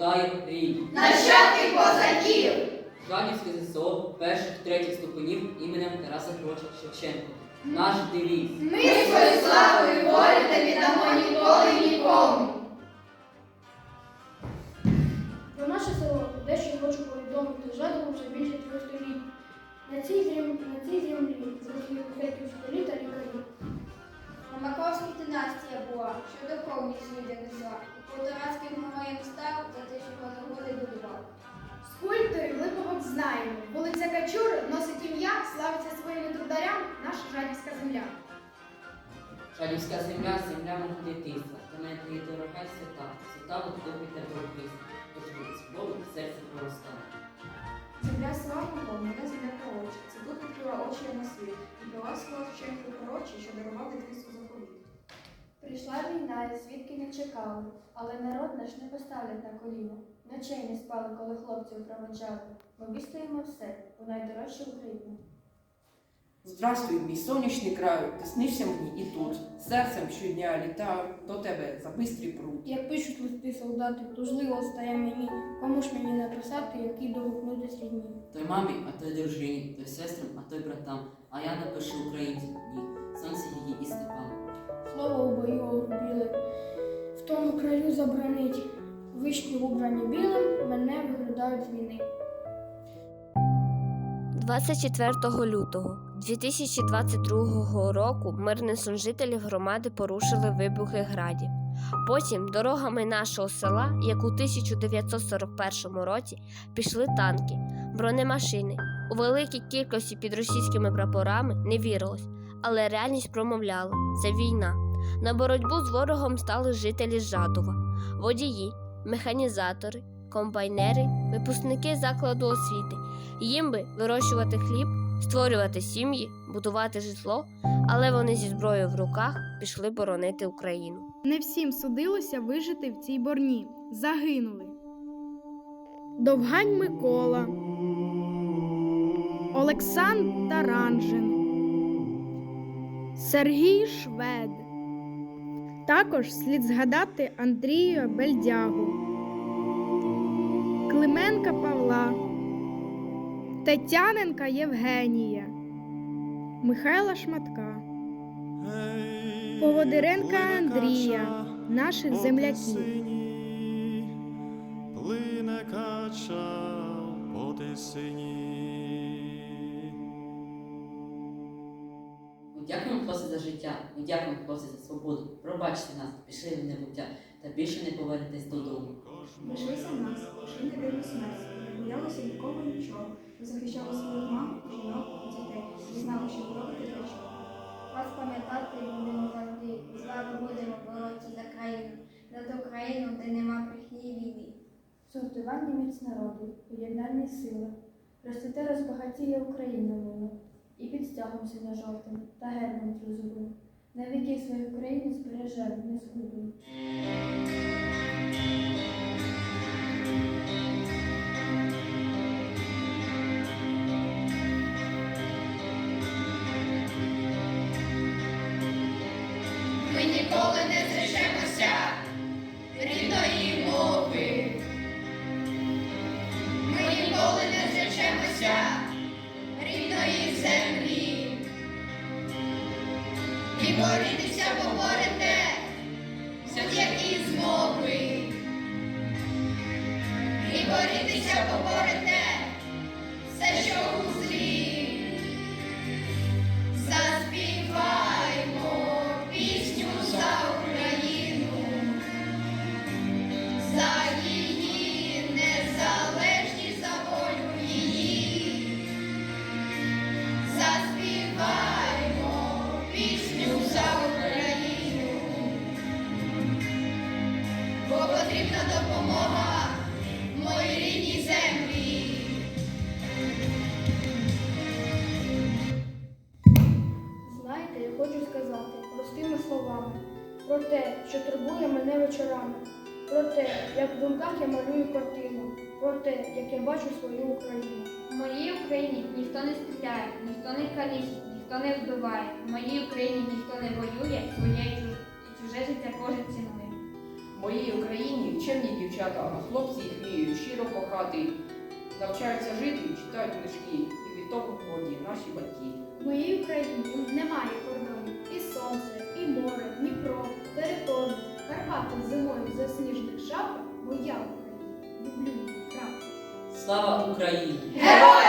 вітає рій. Нащадки козаків! Жадівське ЗСО перших третіх ступенів іменем Тараса Григоровича Шевченка. Наш девіз. Ми свою славу і волю не віддамо ніколи нікому. Про наше село дещо хочу повідомити жадово вже більше трьох століть. На цій землі, на цій землі зросли греків столі та лікарі. Ромаковська династія була, що духовність люди несла, і полторацьким героєм став за те, що позагоди будував. Скульпторів Липовок знаємо. Вулиця Качур носить ім'я, славиться своїми трударями наша жадівська земля. Жадівська земля, земля мого дитинства. Для мене є дорога й свята. Свята от добрі та доброхисна. Тож від свободи серце проростає. Земля славного, мене земля пророча. Це тут відкрила очі я на світ. І пила слова вченьку пророчі, що дарував дитинству заповіт. Прийшла війна, і свідки не чекали, але народ наш не поставлять на коліна. Ночей не спали, коли хлопців проводжали. Ми вистоїмо все, у найдорожчу Україну. Здравствуй, мій сонячний краю, ти снишся мені і тут. Серцем щодня літаю до тебе за бистрий пруд. Як пишуть листи солдати, тужливо стає мені, кому ж мені написати, які догукнути рідні. Той мамі, а той дружині, той сестрам, а той братам. А я напишу українцям ні. Сонце її і степам. Слово у бою огрубіли, в тому краю забранить. Вишні в убрані білим, мене виглядають з війни. 24 лютого 2022 року мирні жителів громади порушили вибухи градів. Потім дорогами нашого села, як у 1941 році, пішли танки, бронемашини. У великій кількості під російськими прапорами не вірилось, але реальність промовляла це війна. На боротьбу з ворогом стали жителі Жадова, водії, механізатори, комбайнери, випускники закладу освіти. Їм би вирощувати хліб, створювати сім'ї, будувати житло, але вони зі зброєю в руках пішли боронити Україну. Не всім судилося вижити в цій борні. Загинули. Довгань Микола, Олександр Таранжин, Сергій Швед. Також слід згадати Андрія Бельдягу, Клименка Павла, Тетяненка Євгенія, Михайла Шматка. Поводиренка Андрія, наших земляків. Плине кача по тисині. Ми дякуємо хлопці за життя, ми дякуємо хлопці за свободу. Пробачте нас, пішли в небуття, та більше не повернетесь додому. Лишися в нас, лише не дивно смерть. Не боялися нікого нічого. Ви захищали своїх мам, жінок, дітей. Ви знали, що робити для чого. Вас пам'ятати будемо завжди, і з вами будемо боротися за країну, за ту країну, де нема брехні війни. Згуртування міць народу, поєднання сили, розцвіте розбагатіє Україна мила, і під стягом сина жовтим та гербом тризубим. На віки свою країну збережемо, не згубимо. Ми ніколи не зречемося рідної мови. Ми ніколи не зречемося І борітися поборете будь-які змови. І борітися поборете потрібна допомога моїй рідній землі. Знаєте, я хочу сказати простими словами про те, що турбує мене вечорами, про те, як в думках я малюю картину, про те, як я бачу свою Україну. В моїй Україні ніхто не стріляє, ніхто не калічить, ніхто не вбиває. В моїй Україні ніхто не воює, своє і чуже, життя кожен цінує. В моїй Україні чемні дівчата, а хлопці їх вміють щиро кохати, навчаються жити, читають книжки, і від того годі наші батьки. В моїй Україні немає кордонів. І сонце, і море, Дніпро, території, Карпати зимою в засніжених шапках. Моя Україна. Люблю її, правда. Слава Україні! Героям!